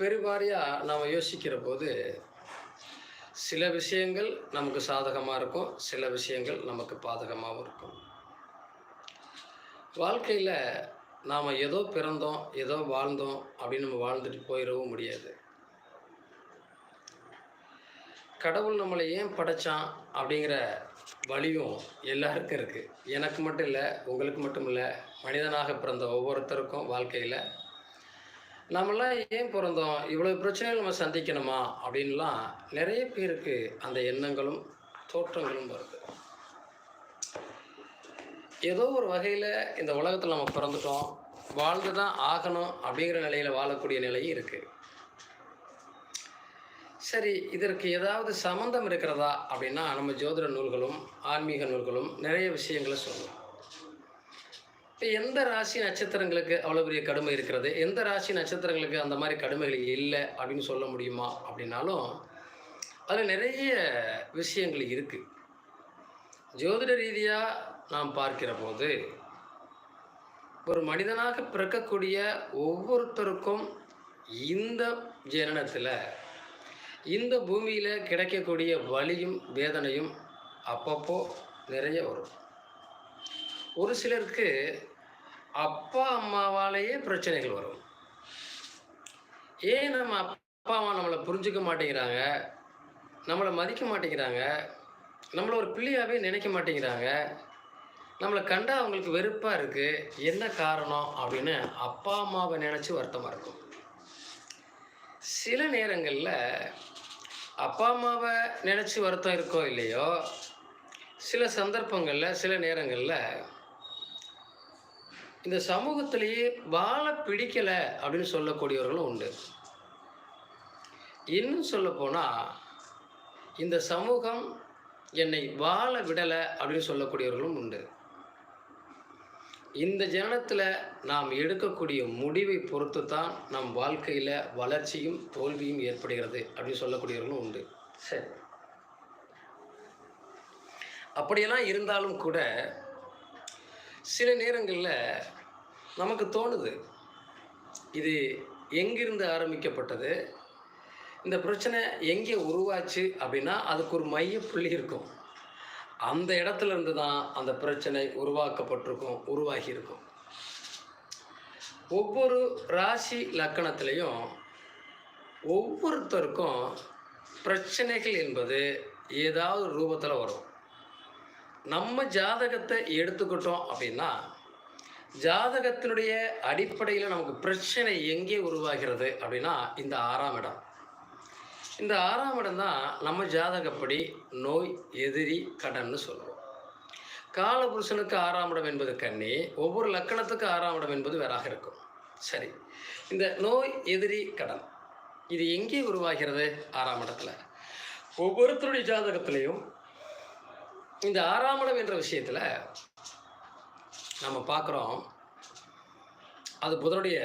பெருவாரியாக நாம் யோசிக்கிற போது சில விஷயங்கள் நமக்கு சாதகமாக இருக்கும் சில விஷயங்கள் நமக்கு பாதகமாகவும் இருக்கும். வாழ்க்கையில் நாம் ஏதோ பிறந்தோம் ஏதோ வாழ்ந்தோம் அப்படின்னு நம்ம வாழ்ந்துட்டு போயிடவும் முடியாது. கடவுள் நம்மளை ஏன் படைச்சான் அப்படிங்கிற வழியும் எல்லாருக்கும் இருக்குது எனக்கு மட்டும் இல்லை உங்களுக்கு மட்டும் இல்லை மனிதனாக பிறந்த ஒவ்வொருத்தருக்கும் வாழ்க்கையில் நம்மளாம் ஏன் பிறந்தோம்? இவ்வளோ பிரச்சனைகள் நம்ம சந்திக்கணுமா? அப்படின்லாம் நிறைய பேருக்கு அந்த எண்ணங்களும் தோற்றங்களும் வருது. ஏதோ ஒரு வகையில் இந்த உலகத்தில் நம்ம பிறந்துட்டோம். வாழ்ந்து தான் ஆகணும் அப்படிங்கிற நிலையில் வாழக்கூடிய நிலையும் இருக்குது சரி இதற்கு ஏதாவது சம்மந்தம் இருக்கிறதா? அப்படின்னா நம்ம ஜோதிட நூல்களும் ஆன்மீக நூல்களும் நிறைய விஷயங்களை சொல்லும் எந்த ராசி நட்சத்திரங்களுக்கு அவ்வளோ பெரிய கடுமை இருக்கிறது? எந்த ராசி நட்சத்திரங்களுக்கு அந்த மாதிரி கடுமைகள் இல்லை அப்படின்னு சொல்ல முடியுமா அப்படின்னாலும் அதில் நிறைய விஷயங்கள் இருக்குது ஜோதிட ரீதியாக நாம் பார்க்கிற போது ஒரு மனிதனாக பிறக்கக்கூடிய ஒவ்வொருத்தருக்கும் இந்த ஜனனத்தில் இந்த பூமியில் கிடைக்கக்கூடிய வலியும் வேதனையும் அப்பப்போ நிறைய வரும். ஒரு சிலருக்கு அப்பா அம்மாவாலேயே பிரச்சனைகள் வரும். ஏன் நம்ம அப்பா அம்மா நம்மளை புரிஞ்சுக்க மாட்டேங்கிறாங்க? நம்மளை மதிக்க மாட்டேங்கிறாங்க? நம்மளை ஒரு பிள்ளையாகவே நினைக்க மாட்டேங்கிறாங்க? நம்மளை கண்டா அவங்களுக்கு வெறுப்பாக இருக்குது என்ன காரணம் அப்படின்னு அப்பா அம்மாவை நினச்சி வருத்தமாக இருக்கும். சில நேரங்களில் அப்பா அம்மாவை நினச்சி வருத்தம் இருக்கோ இல்லையோ சில சந்தர்ப்பங்களில் சில நேரங்களில் இந்த சமூகத்திலேயே வாழ பிடிக்கலை அப்படின்னு சொல்லக்கூடியவர்களும் உண்டு. இன்னும் சொல்லப்போனால் இந்த சமூகம் என்னை வாழ விடலை அப்படின்னு சொல்லக்கூடியவர்களும் உண்டு. இந்த ஜனனத்தில் நாம் எடுக்கக்கூடிய முடிவை பொறுத்து தான் நம் வாழ்க்கையில் வளர்ச்சியும் தோல்வியும் ஏற்படுகிறது அப்படின்னு சொல்லக்கூடியவர்களும் உண்டு. சரி. அப்படியெல்லாம் இருந்தாலும் கூட சில நேரங்களில் நமக்கு தோணுது இது எங்கிருந்து ஆரம்பிக்கப்பட்டது? இந்த பிரச்சனை எங்கே உருவாச்சு அப்படின்னா அதுக்கு ஒரு மையப்புள்ளி இருக்கும். அந்த இடத்துல இருந்து தான் அந்த பிரச்சனை உருவாக்கப்பட்டிருக்கும் உருவாகி இருக்கும் ஒவ்வொரு ராசி லக்கணத்திலையும் ஒவ்வொருத்தருக்கும் பிரச்சனைகள் என்பது ஏதாவது ரூபத்தில் வரும். நம்ம ஜாதகத்தை எடுத்துக்கிட்டோம் அப்படின்னா ஜாதகத்தினுடைய அடிப்படையில் நமக்கு பிரச்சனை எங்கே உருவாகிறது அப்படின்னா இந்த ஆறாம் இடம். இந்த ஆறாம் இடம் தான் நம்ம ஜாதகப்படி நோய் எதிரி கடன்னு சொல்லுவோம் காலபுருஷனுக்கு ஆறாம் இடம் என்பது கண்ணி ஒவ்வொரு லக்கணத்துக்கு ஆறாம் இடம் என்பது வேறாக இருக்கும். சரி இந்த நோய் எதிரி கடன் இது எங்கே உருவாகிறது? ஆறாம் இடத்துல. ஒவ்வொருத்தருடைய ஜாதகத்திலையும் இந்த ஆறாம் இடம் என்ற விஷயத்தில் நம்ம பார்க்குறோம். அது புதனுடைய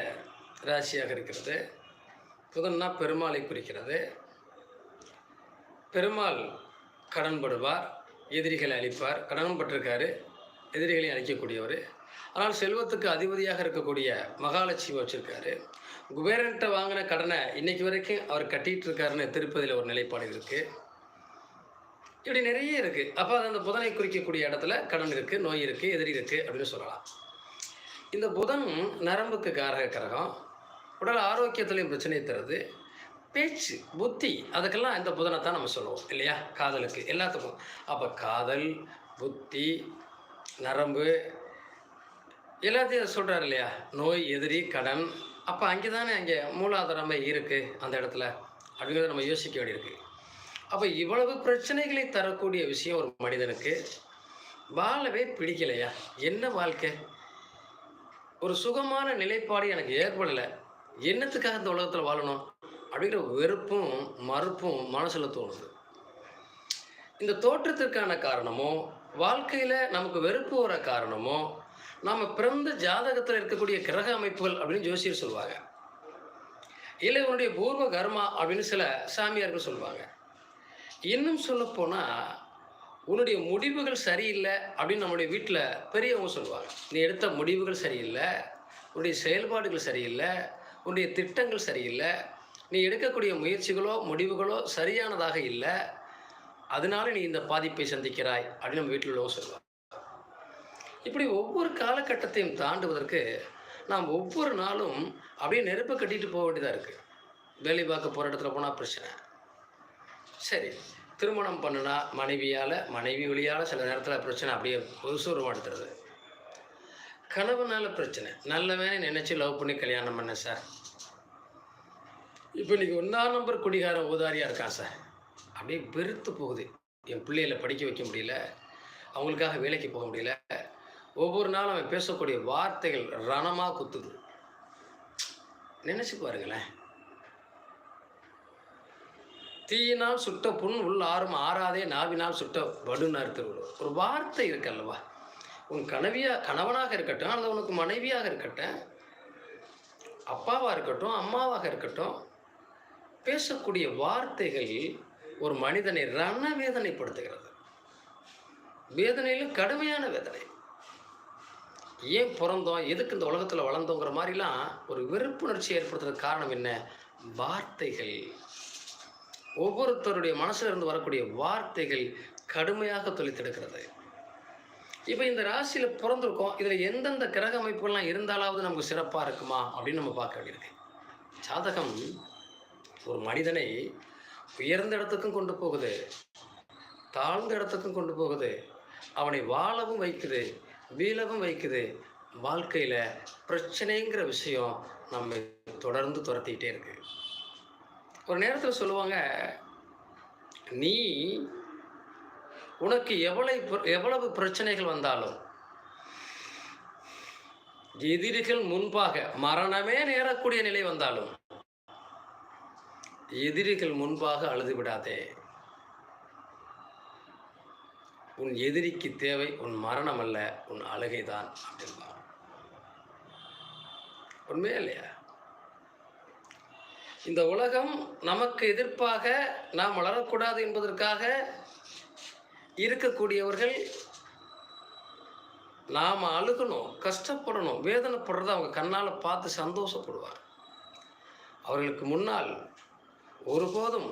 ராசியாக இருக்கிறது. புதன்னா பெருமாளை குறிக்கிறது. பெருமாள் கடன்படுவார் எதிரிகளை அழிப்பார். கடன் பட்டிருக்காரு எதிரிகளை அழிக்கக்கூடியவர். ஆனால் செல்வத்துக்கு அதிபதியாக இருக்கக்கூடிய மகாலட்சுமி வச்சுருக்காரு. குபேரன்கிட்ட வாங்கின கடனை இன்னைக்கு வரைக்கும் அவர் கட்டிகிட்டு இருக்காருன்னு திருப்பதியில் ஒரு நிலைப்பாடு இருக்குது இப்படி நிறைய இருக்குது அப்போ அது அந்த புதனை குறிக்கக்கூடிய இடத்துல கடன் இருக்குது நோய் இருக்குது எதிரி இருக்குது அப்படின்னு சொல்லலாம். இந்த புதன் நரம்புக்கு காரக கிரகம் உடல் ஆரோக்கியத்துலேயும் பிரச்சனையை தருது. பேச்சு புத்தி அதுக்கெல்லாம் இந்த புதனை தான் நம்ம சொல்லுவோம் இல்லையா? காதலுக்கு எல்லாத்துக்கும். அப்போ காதல் புத்தி நரம்பு எல்லாத்தையும் சொல்கிறார் இல்லையா? நோய் எதிரி கடன். அப்போ அங்கே தானே அங்கே மூலாதாரமே இருக்குது அந்த இடத்துல. அப்படிங்கிறத நம்ம யோசிக்க வேண்டியிருக்கு. அப்போ இவ்வளவு பிரச்சனைகளை தரக்கூடிய விஷயம் ஒரு மனிதனுக்கு வாழவே பிடிக்கலையா? என்ன வாழ்க்கை? ஒரு சுகமான நிலைப்பாடு எனக்கு ஏற்படலை. என்னத்துக்காக இந்த உலகத்தில் வாழணும்? அப்படிங்கிற வெறுப்பும் மறுப்பும் மனசில் தோணுது. இந்த தோற்றத்திற்கான காரணமோ வாழ்க்கையில் நமக்கு வெறுப்பு வர காரணமோ நாம் பிறந்த ஜாதகத்தில் இருக்கக்கூடிய கிரக அமைப்புகள் அப்படின்னு ஜோசியர் சொல்லுவாங்க இல்லை உன்னுடைய பூர்வ கர்மா அப்படின்னு சில சாமியார்கள் சொல்லுவாங்க இன்னும் சொல்லப்போனால் உன்னுடைய முடிவுகள் சரியில்லை அப்படின்னு நம்முடைய வீட்டில் பெரியவங்க சொல்லுவாங்க. நீ எடுத்த முடிவுகள் சரியில்லை உன்னுடைய செயல்பாடுகள் சரியில்லை உன்னுடைய திட்டங்கள் சரியில்லை நீ எடுக்கக்கூடிய முயற்சிகளோ முடிவுகளோ சரியானதாக இல்லை அதனால நீ இந்த பாதிப்பை சந்திக்கிறாய் அப்படின்னு நம்ம வீட்டில் உள்ளவங்க சொல்லுவாங்க. இப்படி ஒவ்வொரு காலகட்டத்தையும் தாண்டுவதற்கு நாம் ஒவ்வொரு நாளும் அப்படியே நெருப்பை கட்டிட்டு போக வேண்டியதாக இருக்குது வேலை பார்க்க போகிற இடத்துல போனால் பிரச்சனை. சரி. திருமணம் பண்ணுனா மனைவியால் மனைவி வழியால் சில நேரத்தில் பிரச்சனை அப்படியே பொதுசூரம் எடுத்துருது. கணவனால் பிரச்சனை. நல்லவனே நினச்சி லவ் பண்ணி கல்யாணம் பண்ணேன் சார் இப்போ இன்றைக்கி ஒன்றாம் நம்பர் குடிகாரன் ஊதாரியாக இருக்கான் சார் அப்படியே வெறுத்து போகுது. என் பிள்ளைகளை படிக்க வைக்க முடியல. அவங்களுக்காக வேலைக்கு போக முடியல. ஒவ்வொரு நாளும் அவன் பேசக்கூடிய வார்த்தைகள் ரணமாக குத்துது. நினச்சி பாருங்களேன். தீயினால் சுட்ட புண் உள் ஆறும் ஆறாதே நாவினால் சுட்ட வடுனார் திருவள்ளுவர் ஒரு வார்த்தை இருக்கல்லவா? உன் கனவியா கணவனாக இருக்கட்டும் அல்லது உனக்கு மனைவியாக இருக்கட்டும் அப்பாவாக இருக்கட்டும் அம்மாவாக இருக்கட்டும் பேசக்கூடிய வார்த்தைகள் ஒரு மனிதனை ரண வேதனைப்படுத்துகிறது. வேதனையிலும் கடுமையான வேதனை. ஏன் பிறந்தோம்? எதுக்கு இந்த உலகத்தில் வளர்ந்தோங்கிற மாதிரிலாம் ஒரு வெறுப்புணர்ச்சி ஏற்படுத்துறதுக்கு காரணம் என்ன? வார்த்தைகள். ஒவ்வொருத்தருடைய மனசுல இருந்து வரக்கூடிய வார்த்தைகள் கடுமையாக தொலைத்தெடுக்கிறது இப்போ இந்த ராசியில் பிறந்திருக்கோம். இதில் எந்தெந்த கிரக அமைப்புகள்லாம் இருந்தாலாவது நமக்கு சிறப்பாக இருக்குமா அப்படின்னு நம்ம பார்க்க வேண்டியிருக்கு. ஜாதகம் ஒரு மனிதனை உயர்ந்த இடத்துக்கும் கொண்டு போகுது. தாழ்ந்த இடத்துக்கும் கொண்டு போகுது. அவனை வாழவும் வைக்குது வீழவும் வைக்குது. வாழ்க்கையில் பிரச்சனைங்கிற விஷயம் நம்ம தொடர்ந்து துரத்திக்கிட்டே இருக்குது ஒரு நேரத்தில் சொல்லுவாங்க நீ உனக்கு எவ்வளவு எவ்வளவு பிரச்சனைகள் வந்தாலும் எதிரிகள் முன்பாக மரணமே நேரக்கூடிய நிலை வந்தாலும் எதிரிகள் முன்பாக அழுது விடாதே. உன் எதிரிக்கு தேவை உன் மரணம் அல்ல உன் அழுகைதான் அப்படின்பாங்க. உண்மையா இல்லையா? இந்த உலகம் நமக்கு எதிர்ப்பாக நாம் வளரக்கூடாது என்பதற்காக இருக்கக்கூடியவர்கள் நாம் அழுகணும் கஷ்டப்படணும் வேதனைப்படுறத அவங்க கண்ணால் பார்த்து சந்தோஷப்படுவார் அவர்களுக்கு முன்னால் ஒருபோதும்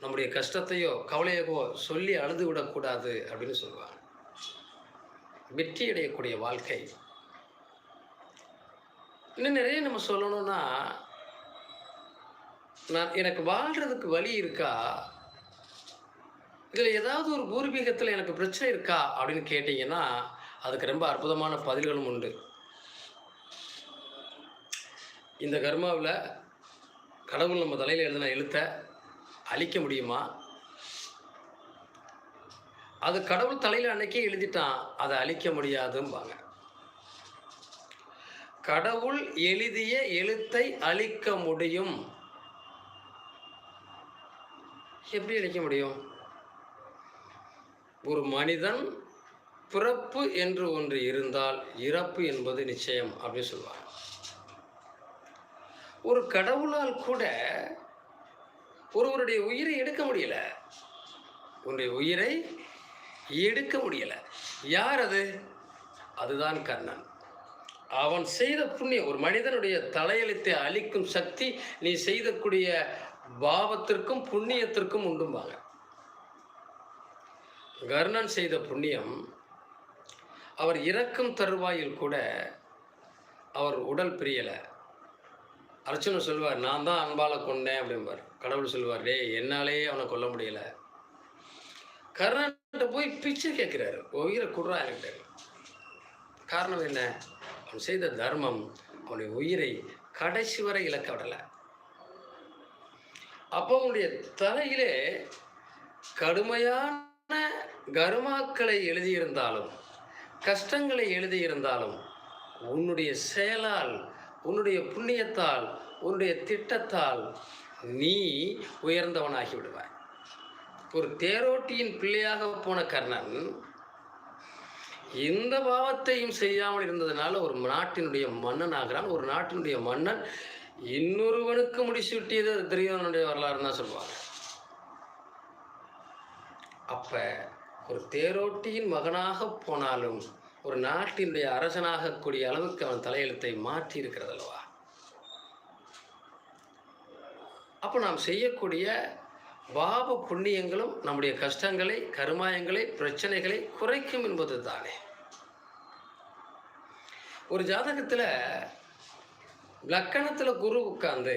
நம்முடைய கஷ்டத்தையோ கவலையோ சொல்லி அழுது விடக்கூடாது அப்படின்னு சொல்லுவாங்க. வெற்றி அடையக்கூடிய வாழ்க்கை. இன்னும் நிறைய நம்ம சொல்லணும்னா நான் எனக்கு வாழ்கிறதுக்கு வழி இருக்கா? இதில் ஏதாவது ஒரு பூர்வீகத்தில் எனக்கு பிரச்சனை இருக்கா? அப்படின்னு கேட்டிங்கன்னா அதுக்கு ரொம்ப அற்புதமான பதில்களும் உண்டு. இந்த கர்மாவில் கடவுள் நம்ம தலையில் எழுதின எழுத்தை அழிக்க முடியுமா? அது கடவுள் தலையில் அன்னைக்கே எழுதிட்டான் அதை அழிக்க முடியாதும்பாங்க. கடவுள் எழுதிய எழுத்தை அழிக்க முடியும். எப்படி நினைக்க முடியும்? ஒரு மனிதன் பிறப்பு என்று ஒன்று இருந்தால் இறப்பு என்பது நிச்சயம் அப்படின்னு சொல்லுவாங்க. ஒரு கடவுளால் கூட ஒருவருடைய உயிரை எடுக்க முடியல. உன்னுடைய உயிரை எடுக்க முடியல. யார் அது? அதுதான் கர்ணன். அவன் செய்த புண்ணியம் ஒரு மனிதனுடைய தலையெழுத்தை அழிக்கும் சக்தி நீ செய்தக்கூடிய பாவத்திற்கும் புண்ணியத்திற்கும் உண்டும்பாங்க. கர்ணன் செய்த புண்ணியம் அவர் இறக்கும் தருவாயில் கூட அவர் உடல் பிரியலை. அர்ச்சனை சொல்லுவார் நான் தான் அன்பால் கொண்டேன் அப்படிம்பார். கடவுள் சொல்லுவார் டே என்னாலேயே அவனை கொல்ல முடியல. கர்ணன்ட்ட போய் பிச்சை கேட்குறாரு உயிரை குடுறா என்கிட்ட. காரணம் என்ன? அவன் செய்த தர்மம் அவனுடைய உயிரை கடைசி வரை இழக்க விடலை. அப்போ அவனுடைய தலையிலே கடுமையான கருமாக்களை எழுதியிருந்தாலும் கஷ்டங்களை எழுதியிருந்தாலும் உன்னுடைய செயலால் உன்னுடைய புண்ணியத்தால் உன்னுடைய திட்டத்தால் நீ உயர்ந்தவனாகி விடுவாய். ஒரு தேரோட்டியின் பிள்ளையாக போன கர்ணன் எந்த பாவத்தையும் செய்யாமல் இருந்ததுனால ஒரு நாட்டினுடைய மன்னன் ஆகிறான் ஒரு நாட்டினுடைய மன்னன் இன்னொருவனுக்கு முடிசூட்டியது தெரியவனுடைய வரலாறு தான் சொல்லுவாங்க. அப்ப ஒரு தேரோட்டியின் மகனாக போனாலும் ஒரு நாட்டினுடைய அரசனாக கூடிய அளவுக்கு அவன் தலையெழுத்தை மாற்றி இருக்கிறது அல்லவா அப்போ நாம் செய்யக்கூடிய பாப புண்ணியங்களும் நம்முடைய கஷ்டங்களை கருமாயங்களை பிரச்சனைகளை குறைக்கும் என்பது தானே ஒரு ஜாதகத்தில் லக்கணத்தில் குரு உட்கார்ந்து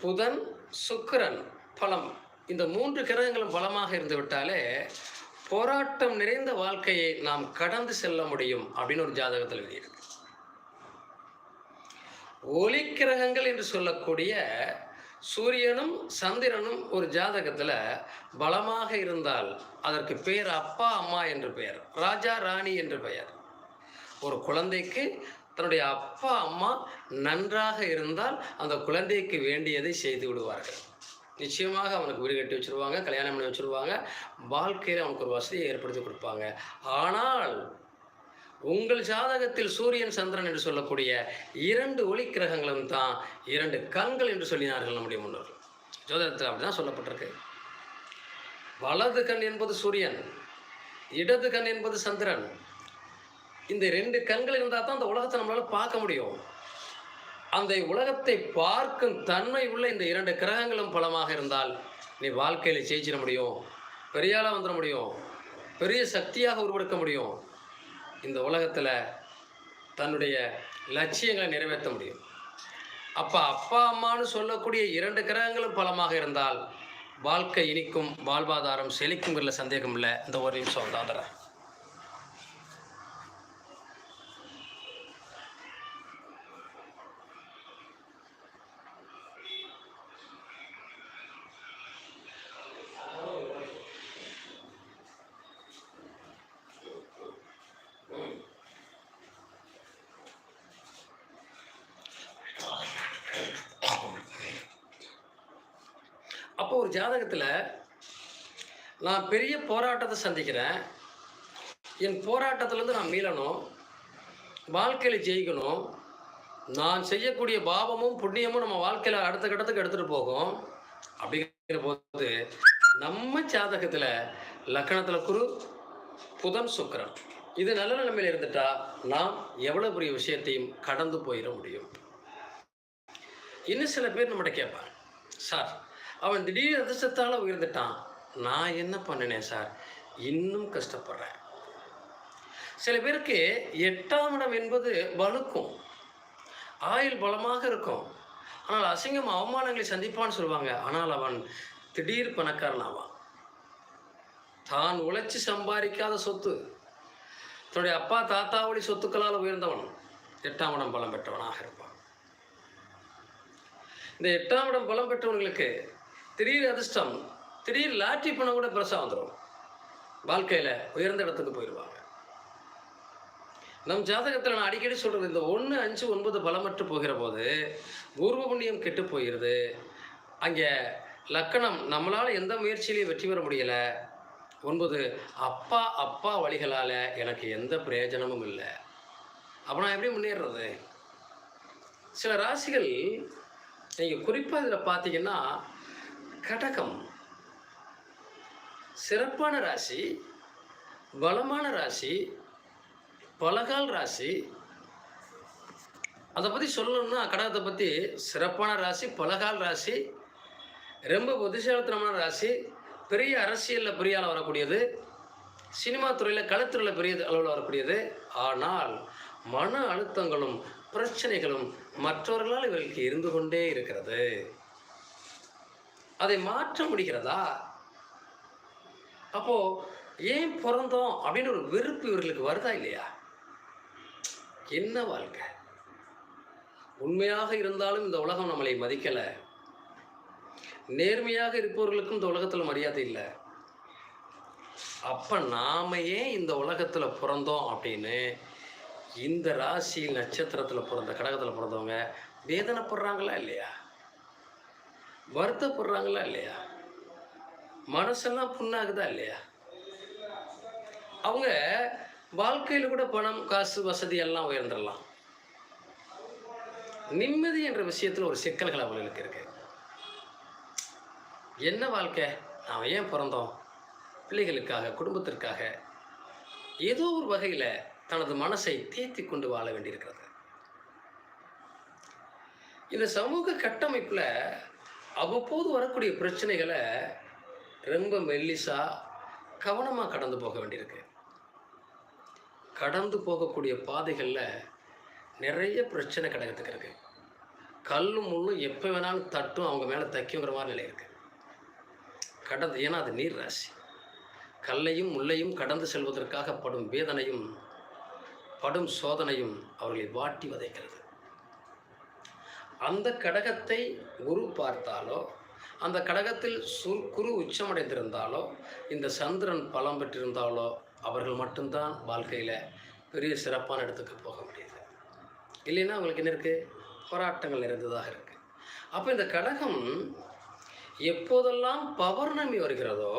புதன் சுக்கிரன் பலம் இந்த மூன்று கிரகங்களும் பலமாக இருந்து விட்டாலே போராட்டம் நிறைந்த வாழ்க்கையை நாம் கடந்து செல்ல முடியும் அப்படின்னு ஒரு ஜாதகத்தில் எழுதியிருக்கு. ஒளி கிரகங்கள் என்று சொல்லக்கூடிய சூரியனும் சந்திரனும் ஒரு ஜாதகத்தில் பலமாக இருந்தால் அதற்கு பெயர் அப்பா அம்மா என்று பெயர் ராஜா ராணி என்று பெயர். ஒரு குழந்தைக்கு தன்னுடைய அப்பா அம்மா நன்றாக இருந்தால் அந்த குழந்தைக்கு வேண்டியதை செய்து விடுவார்கள். நிச்சயமாக அவனுக்கு வீடு கட்டி வச்சிருவாங்க கல்யாணம் பண்ணி வச்சிருவாங்க வாழ்க்கையில் அவனுக்கு ஒரு வசதியை ஏற்படுத்தி கொடுப்பாங்க. ஆனால் உங்கள் ஜாதகத்தில் சூரியன் சந்திரன் என்று சொல்லக்கூடிய இரண்டு ஒளி கிரகங்களும் தான் இரண்டு கண்கள் என்று சொல்லினார்கள் நம்முடைய முன்னோர்கள். ஜோதிடத்தில் அப்படிதான் சொல்லப்பட்டிருக்கு. வலது கண் என்பது சூரியன் இடது கண் என்பது சந்திரன் இந்த ரெண்டு கண்கள் இருந்தால் தான் அந்த உலகத்தை நம்மளால பார்க்க முடியும். அந்த உலகத்தை பார்க்கும் தன்மை உள்ள இந்த இரண்டு கிரகங்களும் பலமாக இருந்தால் நீ வாழ்க்கையில் ஜெயிச்சிட முடியும். பெரியாளாக வந்துட முடியும். பெரிய சக்தியாக உருவெடுக்க முடியும். இந்த உலகத்தில் தன்னுடைய லட்சியங்களை நிறைவேற்ற முடியும். அப்போ அப்பா அம்மான்னு சொல்லக்கூடிய இரண்டு கிரகங்களும் பலமாக இருந்தால் வாழ்க்கை இனிக்கும் வாழ்வாதாரம் செழிக்குங்கிறதுல சந்தேகம் இல்லை இந்த ஒரு நிமிஷம் தாந்துறேன் அப்போ ஒரு ஜாதகத்தில் நான் பெரிய போராட்டத்தை சந்திக்கிறேன். என் போராட்டத்திலேருந்து நான் மீளணும். வாழ்க்கையில் ஜெயிக்கணும். நான் செய்யக்கூடிய பாவமும் புண்ணியமும் நம்ம வாழ்க்கையில் அடுத்த கட்டத்துக்கு எடுத்துகிட்டு போகும். அப்படிங்கிற போது நம்ம ஜாதகத்தில் லக்கணத்தில் குரு புதன் சுக்கரன். இது நல்ல நிலைமையில் இருந்துட்டா நாம் எவ்வளோ பெரிய விஷயத்தையும் கடந்து போயிட முடியும். இன்னும் சில பேர் நம்மகிட்ட கேட்பாங்க. சார் அவன் திடீர் அதிர்ஷ்டத்தால் உயர்ந்துட்டான். நான் என்ன பண்ணினேன் சார்? இன்னும் கஷ்டப்படுறேன். சில பேருக்கு எட்டாம் இடம் என்பது வலுக்கும் ஆயுள் பலமாக இருக்கும். ஆனால் அசிங்கம் அவமானங்களை சந்திப்பான்னு சொல்லுவாங்க. ஆனால் அவன் திடீர் பணக்காரன் ஆவான். தான் உழைச்சி சம்பாதிக்காத சொத்து தன்னுடைய அப்பா தாத்தாவளி சொத்துக்களால் உயர்ந்தவன் எட்டாம் இடம் பலம் பெற்றவனாக இருப்பான். இந்த எட்டாம் இடம் பலம் பெற்றவங்களுக்கு திடீர் அதிர்ஷ்டம் திடீர் லாட்ரி பண்ண கூட பெருசாக வந்துடும் வாழ்க்கையில் உயர்ந்த இடத்துக்கு போயிடுவாங்க நம் ஜாதகத்தில் நான் அடிக்கடி சொல்கிறது இந்த ஒன்று அஞ்சு ஒன்பது பலமற்று போகிற போது பூர்வ புண்ணியம் கெட்டு போயிடுது அங்கே லக்கணம் நம்மளால் எந்த முயற்சியிலையும் வெற்றி பெற முடியலை. ஒன்பது அப்பா அப்பா வழிகளால் எனக்கு எந்த பிரயோஜனமும் இல்லை. அப்போ நான் எப்படி முன்னேறுறது சில ராசிகள் நீங்கள் குறிப்பாக இதில் பார்த்தீங்கன்னா கடகம். சிறப்பான ராசி பலமான ராசி பலகால் ராசி. அதை பற்றி சொல்லணும்னா கடகத்தை பற்றி சிறப்பான ராசி பலகால் ராசி ரொம்ப புத்திசாலித்தனமான ராசி பெரிய அரசியலில் பெரிய ஆள் வரக்கூடியது சினிமா துறையில் கலைத்துறையில் பெரிய அளவில் வரக்கூடியது. ஆனால் மன அழுத்தங்களும் பிரச்சனைகளும் மற்றவர்களால் இவர்களுக்கு இருந்து கொண்டே இருக்கிறது. அதை மாற்ற முடிகிறதா? அப்போ ஏன் பிறந்தோம் அப்படின்னு ஒரு வெறுப்பு இவர்களுக்கு வருதா இல்லையா? என்ன வாழ்க்கை? உண்மையாக இருந்தாலும் இந்த உலகம் நம்மளை மதிக்கலை. நேர்மையாக இருப்பவர்களுக்கும் இந்த உலகத்தில் மரியாதை இல்லை. அப்போ நாம ஏன் இந்த உலகத்தில் பிறந்தோம் அப்படின்னு இந்த ராசி நட்சத்திரத்தில் பிறந்த கடகத்தில் பிறந்தவங்க வேதனைப்படுறாங்களா இல்லையா? வருத்தப்படுறாங்களா இல்லையா? மனசெல்லாம் புண்ணாகுதா இல்லையா? அவங்க வாழ்க்கையில் கூட பணம் காசு வசதி எல்லாம் உயர்ந்துடலாம் நிம்மதி என்ற விஷயத்தில் ஒரு சிக்கல்கள் அவர்களுக்கு இருக்கு. என்ன வாழ்க்கை? நாம் ஏன் பிறந்தோம்? பிள்ளைகளுக்காக குடும்பத்திற்காக ஏதோ ஒரு வகையில் தனது மனசை தேத்தி கொண்டு வாழ வேண்டியிருக்கிறது. இந்த சமூக கட்டமைப்பில் அவ்வப்போது வரக்கூடிய பிரச்சனைகளை ரொம்ப மெல்லிசா கவனமாக கடந்து போக வேண்டியிருக்கு. கடந்து போகக்கூடிய பாதைகளில் நிறைய பிரச்சனை கிடக்கிறதுக்கு இருக்குது கல்லும் முள்ளும் எப்போ வேணாலும் தட்டும் அவங்க மேலே தைக்குங்கிற மாதிரி நிலை இருக்குது கடந்து ஏன்னா அது நீர் ராசி. கல்லையும் முள்ளையும் கடந்து செல்வதற்காக படும் வேதனையும் படும் சோதனையும் அவர்களை வாட்டி வதைக்கிறது. அந்த கடகத்தை குரு பார்த்தாலோ அந்த கடகத்தில் சுர் குரு உச்சமடைந்திருந்தாலோ இந்த சந்திரன் பலம் பெற்றிருந்தாலோ அவர்கள் மட்டும்தான் வாழ்க்கையில் பெரிய சிறப்பான இடத்துக்கு போக முடியுது. இல்லைன்னா அவங்களுக்கு என்ன இருக்குது போராட்டங்கள் நிறைந்ததாக இருக்குது அப்போ இந்த கடகம் எப்போதெல்லாம் பௌர்ணமி வருகிறதோ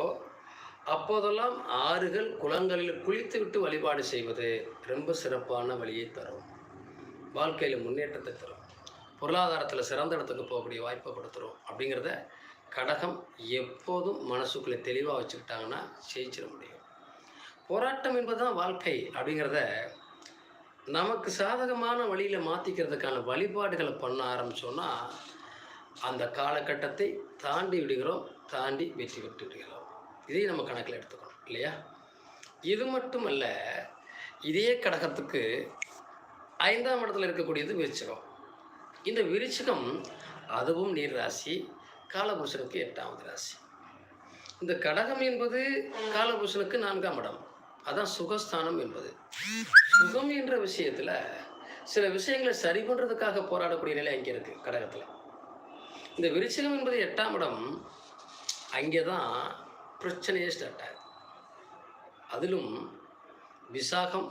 அப்போதெல்லாம் ஆறுகள் குளங்களில் குளித்துவிட்டு வழிபாடு செய்வது ரொம்ப சிறப்பான வழியை தரும். வாழ்க்கையில் முன்னேற்றத்தை தரும். பொருளாதாரத்தில் சிறந்த இடத்துக்கு போகக்கூடிய வாய்ப்பை கொடுத்துரும். அப்படிங்கிறத கடகம் எப்போதும் மனசுக்குள்ளே தெளிவாக வச்சுக்கிட்டாங்கன்னா ஜெயிச்சிட முடியும். போராட்டம் என்பதுதான் வாழ்க்கை அப்படிங்கிறத நமக்கு சாதகமான வழியில் மாற்றிக்கிறதுக்கான வழிபாடுகளை பண்ண ஆரம்பித்தோன்னா அந்த காலகட்டத்தை தாண்டி விடுகிறோம் தாண்டி வெற்றி பெற்று விடுகிறோம். இதையும் நம்ம கணக்கில் எடுத்துக்கணும் இல்லையா? இது மட்டுமல்ல இதே கடகத்துக்கு ஐந்தாம் இடத்துல இருக்கக்கூடியது விருச்சகம். இந்த விருச்சகம் அதுவும் நீர் ராசி காலபூஷனுக்கு எட்டாவது ராசி. இந்த கடகம் என்பது காலபூஷனுக்கு நான்காம் இடம். அதான் சுகஸ்தானம் என்பது. சுகம் என்ற விஷயத்தில் சில விஷயங்களை சரி பண்ணுறதுக்காக போராடக்கூடிய நிலை அங்கே இருக்குது கடகத்தில். இந்த விருச்சிகம் என்பது எட்டாம் இடம். அங்கே தான் பிரச்சனையே ஸ்டார்ட் ஆகுது. அதிலும் விசாகம்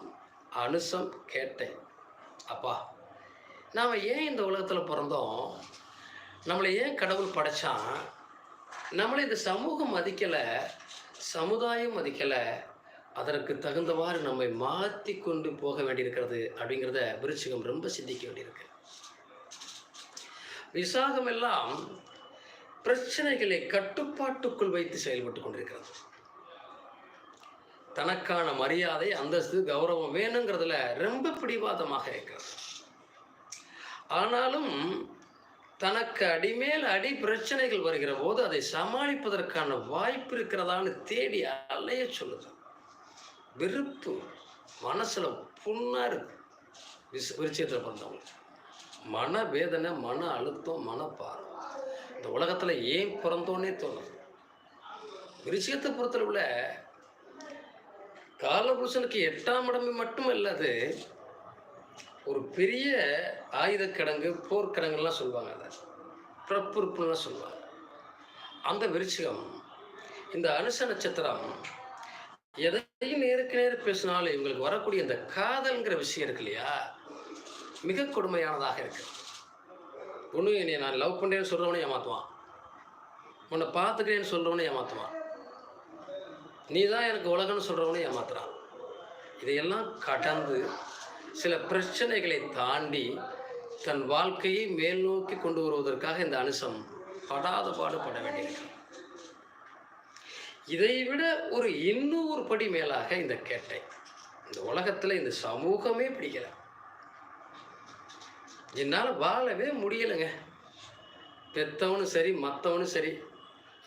அனுசம் கேட்டேன் அப்பா நாம் ஏன் இந்த உலகத்தில் பிறந்தோம்? நம்மளை ஏன் கடவுள் படைச்சான்? நம்மளை இந்த சமூகம் மதிக்கலை சமுதாயம் மதிக்கலை அதற்கு தகுந்தவாறு நம்மை மாற்றி கொண்டு போக வேண்டியிருக்கிறது அப்படிங்கிறத விருச்சிகம் ரொம்ப சிந்திக்க வேண்டியிருக்கு. விசாகம் எல்லாம் பிரச்சனைகளை கட்டுப்பாட்டுக்குள் வைத்து செயல்பட்டு கொண்டிருக்கிறது. தனக்கான மரியாதை அந்தஸ்து கௌரவம் வேணுங்கிறதுல ரொம்ப பிடிவாதமாக இருக்கிறது. ஆனாலும் தனக்கு அடிமேல் அடி பிரச்சனைகள் வருகிற போது அதை சமாளிப்பதற்கான வாய்ப்பு இருக்கிறதான்னு தேடி அலைய சொல்லுது. வெறுப்பு. மனசில் புண்ணாக இருக்கு. விஸ் விருச்சியத்தில் பிறந்தவங்க மன வேதனை மன அழுத்தம் மனப்பாரம் இந்த உலகத்தில் ஏன் பிறந்தோன்னே தோணுது விருச்சியத்தை பொறுத்தளவுல காலபுருஷனுக்கு எட்டாம் இடமே மட்டும் இல்லாது ஒரு பெரிய ஆயுதக்கிடங்கு போர்க்கிடங்குலாம் சொல்லுவாங்க அதை. பிரப்புறுப்புலாம் சொல்லுவாங்க. அந்த விருச்சிகம் இந்த அனுச நட்சத்திரம் எதையும் நேருக்கு நேர் பேசினாலும் இவங்களுக்கு வரக்கூடிய இந்த காதல்ங்கிற விஷயம் இருக்கு இல்லையா? மிக கொடுமையானதாக இருக்கு. ஒன்று என்னை நான் லவ் பண்ணுறேன்னு சொல்கிறவனே ஏமாற்றுவான் உன்னை பார்த்துக்கிறேன்னு சொல்கிறவனே ஏமாற்றுவான் நீ தான் எனக்கு உலகம்னு சொல்கிறவனே ஏமாத்துறான். இதையெல்லாம் கடந்து சில பிரச்சனைகளை தாண்டி தன் வாழ்க்கையை மேல் நோக்கி கொண்டு வருவதற்காக இந்த அனுசம் படாத பாடுபட வேண்டியிருக்கு இதை விட ஒரு இன்னொரு படி மேலாக இந்த கேட்டை. இந்த உலகத்தில் இந்த சமூகமே பிடிக்கல. என்னால் வாழவே முடியலைங்க. பெத்தவனும் சரி மற்றவனும் சரி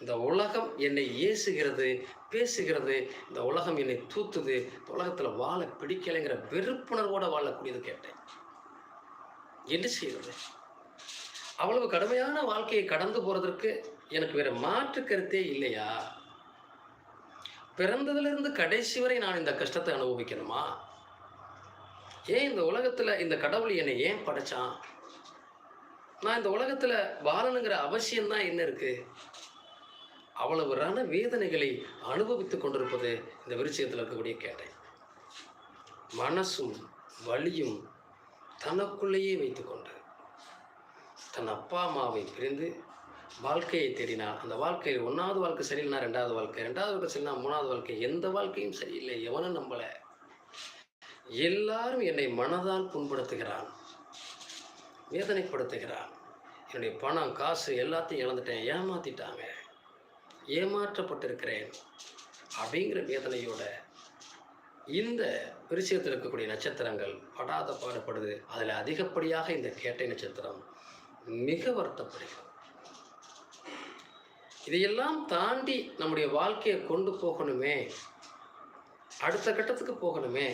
இந்த உலகம் என்னை ஏசுகிறது பேசுகிறது இந்த உலகம் என்னை தூத்துது இந்த உலகத்தில் வாழ பிடிக்கலைங்கிற வெறுப்புணர்வோடு வாழக்கூடியது கேட்டேன். என்ன செய்யறது அவ்வளவு கடுமையான வாழ்க்கையை கடந்து போகிறதற்கு எனக்கு வேறு மாற்று கருத்தே இல்லையா? பிறந்ததிலிருந்து கடைசி வரை நான் இந்த கஷ்டத்தை அனுபவிக்கணுமா? ஏன் இந்த உலகத்தில் இந்த கடவுள் என்னை ஏன் படைச்சான்? நான் இந்த உலகத்தில் வாழணுங்கிற அவசியம்தான் என்ன இருக்குது அவ்வளவு ரண வேதனைகளை அனுபவித்துக் கொண்டிருப்பது இந்த விருச்சிகத்தில் இருக்கக்கூடிய கேட்டை மனசும் வலியும் தனக்குள்ளேயே வைத்துக்கொண்டு தன் அப்பா அம்மாவை பிரிந்து வாழ்க்கையை தேடினால் அந்த வாழ்க்கையில் ஒன்றாவது வாழ்க்கை சரியில்லைனா ரெண்டாவது வாழ்க்கை ரெண்டாவது வாழ்க்கை சரியில்லைனா மூணாவது வாழ்க்கை எந்த வாழ்க்கையும் சரியில்லை எவனும் நம்பல. எல்லாரும் என்னை மனதால் புண்படுத்துகிறான் வேதனைப்படுத்துகிறான். என்னுடைய பணம் காசு எல்லாத்தையும் இழந்துட்டேன் ஏமாத்திட்டாங்க. ஏமாற்றப்பட்டிருக்கிறேன் அப்படிங்கிற வேதனையோட இந்த விருச்சிகத்தில் இருக்கக்கூடிய நட்சத்திரங்கள் படாத பாடுபடுது. அதில் அதிகப்படியாக இந்த கேட்டை நட்சத்திரம் மிக வருத்தப்படுகிறது. இதையெல்லாம் தாண்டி நம்முடைய வாழ்க்கையை கொண்டு போகணுமே அடுத்த கட்டத்துக்கு போகணுமே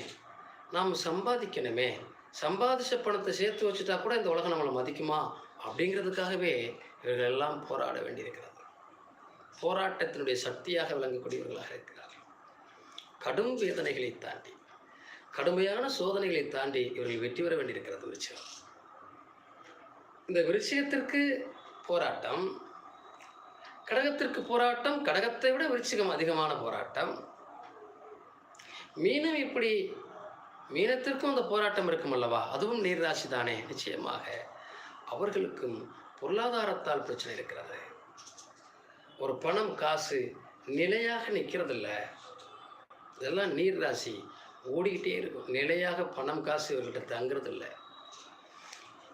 நாம் சம்பாதிக்கணுமே சம்பாதிச்ச பணத்தை சேர்த்து வச்சுட்டா கூட இந்த உலகம் நம்மளை மதிக்குமா அப்படிங்கிறதுக்காகவே இவர்கள் எல்லாம் போராட வேண்டியிருக்கிறது. போராட்டத்தினுடைய சக்தியாக விளங்கக்கூடியவர்களாக இருக்கிறார்கள். கடும் வேதனைகளை தாண்டி கடுமையான சோதனைகளை தாண்டி இவர்கள் வெற்றி பெற வேண்டியிருக்கிறது விருச்சிகம் இந்த விருச்சிகத்திற்கு போராட்டம் கடகத்திற்கு போராட்டம் கடகத்தை விட விருச்சிகம் அதிகமான போராட்டம். மீனம் இப்படி மீனத்திற்கும் அந்த போராட்டம் இருக்கும் அல்லவா? அதுவும் நீர்ராசி தானே நிச்சயமாக. அவர்களுக்கும் பொருளாதாரத்தால் பிரச்சனை இருக்கிறது. ஒரு பணம் காசு நிலையாக நிற்கிறதில்ல. இதெல்லாம் நீர் ராசி. ஓடிக்கிட்டே இருக்கும். நிலையாக பணம் காசு இவர்கிட்ட தங்குறதில்ல.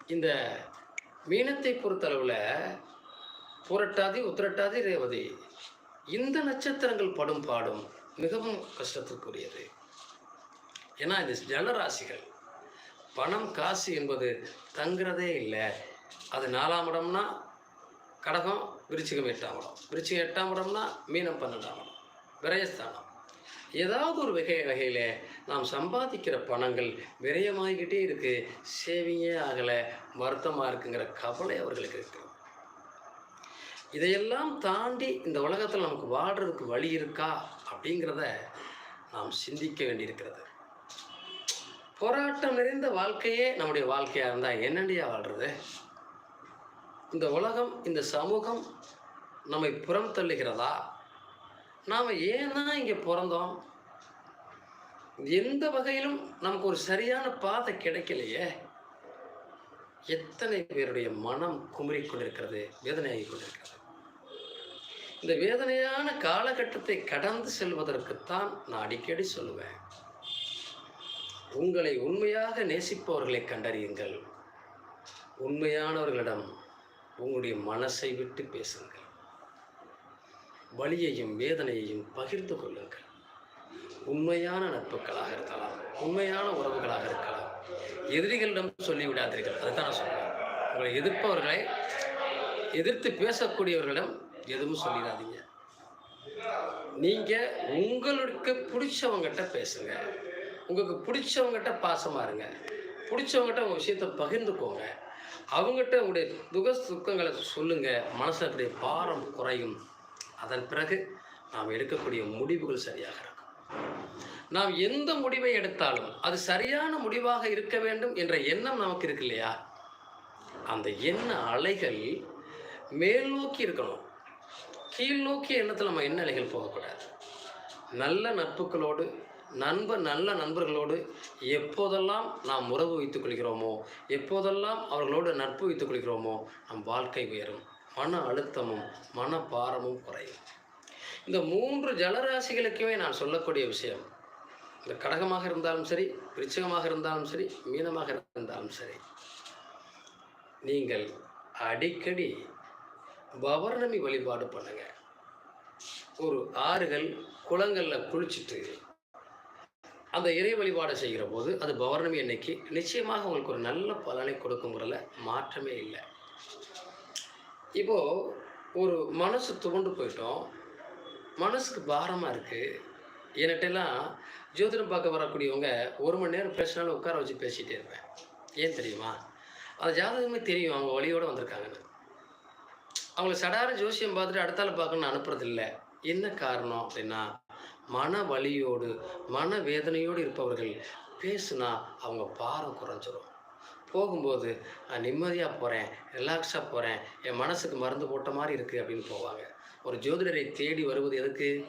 இந்த மீனத்தை பொறுத்தளவில் புரட்டாதி உத்திரட்டாதி ரேவதி இந்த நட்சத்திரங்கள் படும் பாடும் மிகவும் கஷ்டத்திற்குரியது. ஏன்னா இது ஜலராசிகள். பணம் காசு என்பது தங்குறதே இல்லை. அது நாலாம் இடம்னா கடகம் விருச்சிகம் எட்டாம் இடம். விருச்சிகம் எட்டாம் இடம்னா மீனம் பன்னெண்டாம் இடம். விரயஸ்தானம். ஏதாவது ஒரு வகை வகையில் நாம் சம்பாதிக்கிற பணங்கள் விரயமாகிக்கிட்டே இருக்குது சேவிங்கே ஆகலை வருத்தமாக இருக்குங்கிற கவலை அவர்களுக்கு இருக்குது இதையெல்லாம் தாண்டி இந்த உலகத்தில் நமக்கு வாழ்கிறதுக்கு வழி இருக்கா அப்படிங்கிறத நாம் சிந்திக்க வேண்டியிருக்கிறது. போராட்டம் நிறைந்த வாழ்க்கையே நம்முடைய வாழ்க்கையாக இருந்தால் என்னண்டியாக வாழ்கிறது இந்த உலகம் இந்த சமூகம் நம்மை புறம் தள்ளுகிறதா? நாம் ஏன் தான் இங்கே பிறந்தோம்? எந்த வகையிலும் நமக்கு ஒரு சரியான பாதை கிடைக்கலையே. எத்தனை பேருடைய மனம் குமரி கொண்டிருக்கிறது வேதனையாகி கொண்டிருக்கிறது. இந்த வேதனையான காலகட்டத்தை கடந்து செல்வதற்குத்தான் நான் அடிக்கடி சொல்லுவேன். உங்களை உண்மையாக நேசிப்பவர்களை கண்டறியுங்கள். உண்மையானவர்களிடம் உங்களுடைய மனசை விட்டு பேசுங்கள். வலியையும் வேதனையையும் பகிர்ந்து கொள்ளுங்கள். உண்மையான நட்புகளாக இருக்கலாம் உண்மையான உறவுகளாக இருக்கலாம். எதிரிகளிடம் சொல்லிவிடாதீர்கள் அதுதான் நான் சொல்றேன். உங்களை எதிர்ப்பவர்களை எதிர்த்து பேசக்கூடியவர்களிடம் எதுவும் சொல்லிடாதீங்க. நீங்கள் உங்களுக்கு பிடிச்சவங்ககிட்ட பேசுங்க. உங்களுக்கு பிடிச்சவங்ககிட்ட பாசமாக இருங்க. பிடிச்சவங்ககிட்ட உங்கள் விஷயத்தை பகிர்ந்துக்கோங்க. அவங்ககிட்ட உங்களுடைய துக துக்கங்களை சொல்லுங்கள் மனசில் அப்படி பாரம் குறையும். அதன் பிறகு நாம் எடுக்கக்கூடிய முடிவுகள் சரியாக இருக்கும். நாம் எந்த முடிவை எடுத்தாலும் அது சரியான முடிவாக இருக்க வேண்டும் என்ற எண்ணம் நமக்கு இருக்கு இல்லையா? அந்த எண்ண அலைகள் மேல் நோக்கி இருக்கணும். கீழ் நோக்கிய எண்ணத்தில் நம்ம எண்ண அலைகள் போகக்கூடாது? நல்ல நட்புகளோடு நண்பர் நல்ல நண்பர்களோடு எப்போதெல்லாம் நாம் உறவு வைத்துக் கொள்கிறோமோ எப்போதெல்லாம் அவர்களோடு நட்பு வைத்துக் கொள்கிறோமோ நம் வாழ்க்கை உயரும். மன அழுத்தமும் மன பாரமும் குறையும். இந்த மூன்று ஜலராசிகளுக்குமே நான் சொல்லக்கூடிய விஷயம் இந்த கடகமாக இருந்தாலும் சரி விருச்சகமாக இருந்தாலும் சரி மீனமாக இருந்தாலும் சரி நீங்கள் அடிக்கடி பௌர்ணமி வழிபாடு பண்ணுங்கள் ஒரு ஆறுகள் குளங்களில் குளிச்சுட்டு அந்த இறை வழிபாடு செய்கிற போது அது பௌர்ணமி அன்னைக்கு நிச்சயமாக உங்களுக்கு ஒரு நல்ல பலனை கொடுக்குங்கிறதுல மாற்றமே இல்லை. இப்போது ஒரு மனசு துவண்டு போயிட்டோம். மனசுக்கு பாரமாக இருக்குது என்கிட்டலாம் ஜோதிடம் பார்க்க வரக்கூடியவங்க ஒரு மணி நேரம் பேசினாலும் உட்கார வச்சு பேசிகிட்டே இருப்பேன். ஏன் தெரியுமா? அந்த ஜாதகமே தெரியும். அவங்க வழியோடு வந்திருக்காங்கன்னு. அவங்கள சடார ஜோசியம் பார்த்துட்டு அடுத்தால பார்க்கணும்னு அனுப்புறதில்ல. என்ன காரணம் அப்படின்னா மன வலியோடு மன வேதனையோடு இருப்பவர்கள் பேசுனா அவங்க பாரம் குறைஞ்சிரும். போகும்போது நான் நிம்மதியாக போகிறேன் ரிலாக்ஸாக போகிறேன் என் மனசுக்கு மருந்து போட்ட மாதிரி இருக்குது அப்படின்னு போவாங்க. ஒரு ஜோதிடரை தேடி வருவது எதுக்கு?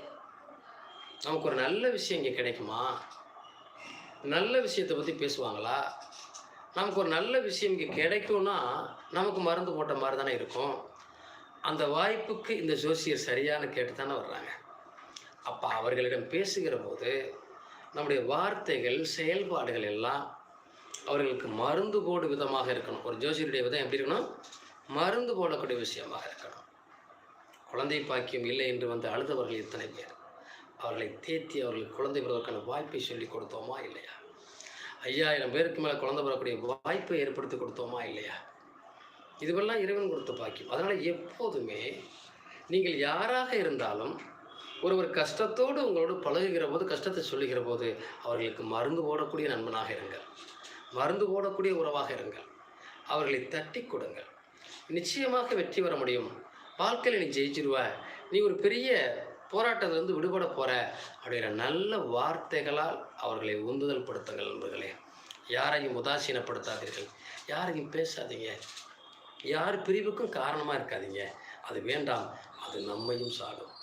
நமக்கு ஒரு நல்ல விஷயம் இங்கே கிடைக்குமா? நல்ல விஷயத்தை பற்றி பேசுவாங்களா? நமக்கு ஒரு நல்ல விஷயம் இங்கே கிடைக்கும்னா நமக்கு மருந்து போட்ட மாதிரி தானே இருக்கும். அந்த வாய்ப்புக்கு இந்த ஜோசியர் சரியான கேட்டு தானே வர்றாங்க. அப்போ அவர்களிடம் பேசுகிற போது நம்முடைய வார்த்தைகள் செயல்பாடுகள் எல்லாம் அவர்களுக்கு மருந்து போடு விதமாக இருக்கணும். ஒரு ஜோசியருடைய விதம் எப்படி இருக்கணும்? மருந்து போடக்கூடிய விஷயமாக இருக்கணும். குழந்தை பாக்கியம் இல்லை என்று வந்து அழுதவர்கள் எத்தனை பேர்? அவர்களை தேத்தி அவர்களுக்கு குழந்தை பெறுவதற்கான வாய்ப்பை சொல்லி கொடுத்தோமா இல்லையா? ஐயாயிரம் பேருக்கு மேலே குழந்தை பெறக்கூடிய வாய்ப்பை ஏற்படுத்தி கொடுத்தோமா இல்லையா? இதுவெல்லாம் இறைவன் கொடுத்த பாக்கியம். அதனால் எப்போதுமே நீங்கள் யாராக இருந்தாலும் ஒருவர் கஷ்டத்தோடு உங்களோடு பழகுகிற போது கஷ்டத்தை சொல்லுகிற போது அவர்களுக்கு மருந்து போடக்கூடிய நண்பனாக இருங்கள். மருந்து போடக்கூடிய உறவாக இருங்கள். அவர்களை தட்டி கொடுங்கள். நிச்சயமாக வெற்றி பெற முடியும். வாழ்க்கையில் நீ ஜெயிச்சிருவ. நீ ஒரு பெரிய போராட்டத்திலிருந்து விடுபட போகிற அப்படிங்கிற நல்ல வார்த்தைகளால் அவர்களை உந்துதல் படுத்துங்கள் நண்பர்களே. யாரையும் உதாசீனப்படுத்தாதீர்கள். யாரையும் பேசாதீங்க. யார் பிரிவுக்கும் காரணமாக இருக்காதீங்க. அது வேண்டாம். அது நம்மையும் சாடும்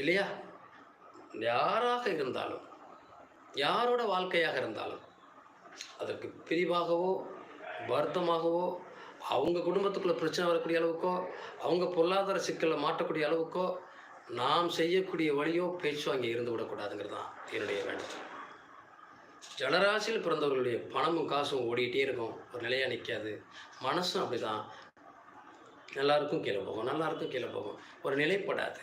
இல்லையா? யாராக இருந்தாலும் யாரோட வாழ்க்கையாக இருந்தாலும் அதற்கு பிரிவாகவோ வருத்தமாகவோ அவங்க குடும்பத்துக்குள்ளே பிரச்சனை வரக்கூடிய அளவுக்கோ அவங்க பொருளாதார சிக்கலில் மாட்டக்கூடிய அளவுக்கோ நாம் செய்யக்கூடிய வழியோ பேச்சோ அங்கே இருந்து விடக்கூடாதுங்கிறது தான் என்னுடைய வேண்டுதல் ஜலராசியில் பிறந்தவர்களுடைய பணமும் காசும் ஓடிக்கிட்டே இருக்கும். ஒரு நிலையாக நிற்காது மனசும் அப்படிதான். தான் நல்லாயிருக்கும் கீழே போகும். நல்லாயிருக்கும் கீழே போகும். ஒரு நிலைப்படாது.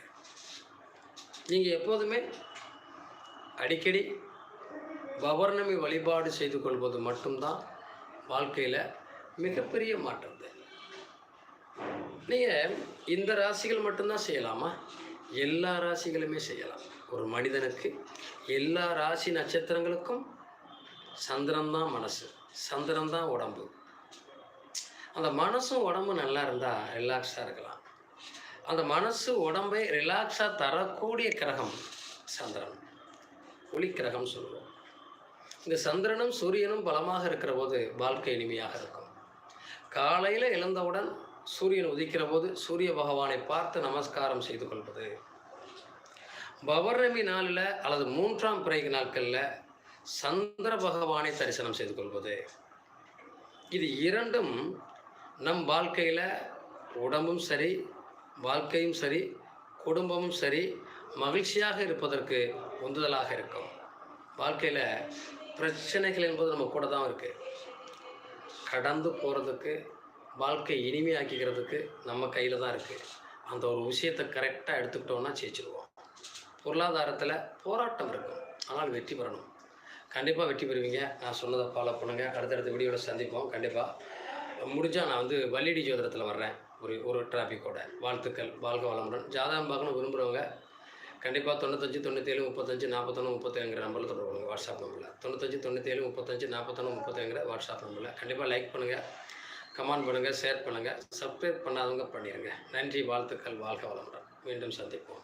நீங்கள் எப்போதுமே அடிக்கடி பௌர்ணமி வழிபாடு செய்து கொள்வது மட்டும்தான் வாழ்க்கையில் மிகப்பெரிய மாற்றம். நீங்கள் இந்த ராசிகள் மட்டும்தான் செய்யலாமா? எல்லா ராசிகளுமே செய்யலாம். ஒரு மனிதனுக்கு எல்லா ராசி நட்சத்திரங்களுக்கும் சந்திரன் தான் மனசு சந்திரன் தான் உடம்பு. அந்த மனசும் உடம்பும் நல்லா இருந்தால் ரிலாக்ஸாக இருக்கலாம். அந்த மனசு உடம்பை ரிலாக்ஸாக தரக்கூடிய கிரகம் சந்திரன். ஒளி கிரகம் சொல்லுவோம். இந்த சந்திரனும் சூரியனும் பலமாக இருக்கிற போது வாழ்க்கை இனிமையாக இருக்கும். காலையில் எழுந்தவுடன் சூரியன் உதிக்கிற போது சூரிய பகவானை பார்த்து நமஸ்காரம் செய்து கொள்வது. பௌர்ணமி நாளில் அல்லது மூன்றாம் பிறை நாட்களில் சந்திர பகவானை தரிசனம் செய்து கொள்வது. இது இரண்டும் நம் வாழ்க்கையில் உடம்பும் சரி வாழ்க்கையும் சரி குடும்பமும் சரி மகிழ்ச்சியாக இருப்பதற்கு உந்துதலாக இருக்கும். வாழ்க்கையில் பிரச்சனைகள் என்பது நம்ம கூட தான் இருக்குது கடந்து போகிறதுக்கு வாழ்க்கை இனிமையாக்கிக்கிறதுக்கு நம்ம கையில் தான் இருக்குது அந்த ஒரு விஷயத்தை கரெக்டாக எடுத்துக்கிட்டோம்னா ஜெயிச்சிருவோம். பொருளாதாரத்தில் போராட்டம் இருக்கும். ஆனால் வெற்றி பெறணும். கண்டிப்பாக வெற்றி பெறுவீங்க. நான் சொன்னதை ஃபாலோ பண்ணுங்கள் அடுத்தடுத்த வீடியோவில் சந்திப்போம். கண்டிப்பாக முடிஞ்சால் நான் வந்து வள்ளிடி ஜோதிடத்தில் வர்றேன். ஒரு ஒரு டிராஃபிக்கோட வாழ்த்துக்கள் வாழ்க வளமுடன். ஜாதகம் பார்க்கணும் விரும்புகிறவங்க கண்டிப்பாக தொண்ணூத்தஞ்சு தொண்ணூற்றேழு முப்பத்தஞ்சு நாற்பத்தொன்று முப்பத்தேங்கிற நம்பரில் தொடர்பு பண்ணுங்கள் வாட்ஸ்அப் நம்பரில் தொண்ணூத்தஞ்சு தொண்ணூற்றேழு முப்பத்தஞ்சு நாற்பத்தொன்று முப்பத்தேங்கிற வாட்ஸ்அப் நம்பரில் கண்டிப்பாக லைக் பண்ணுங்கள் கமெண்ட் பண்ணுங்கள் ஷேர் பண்ணுங்கள் சப்ஸ்கிரைப் பண்ணாதவங்க பண்ணிடுங்க நன்றி வாழ்த்துக்கள் வாழ்க வளமுடன். மீண்டும் சந்திப்போம்.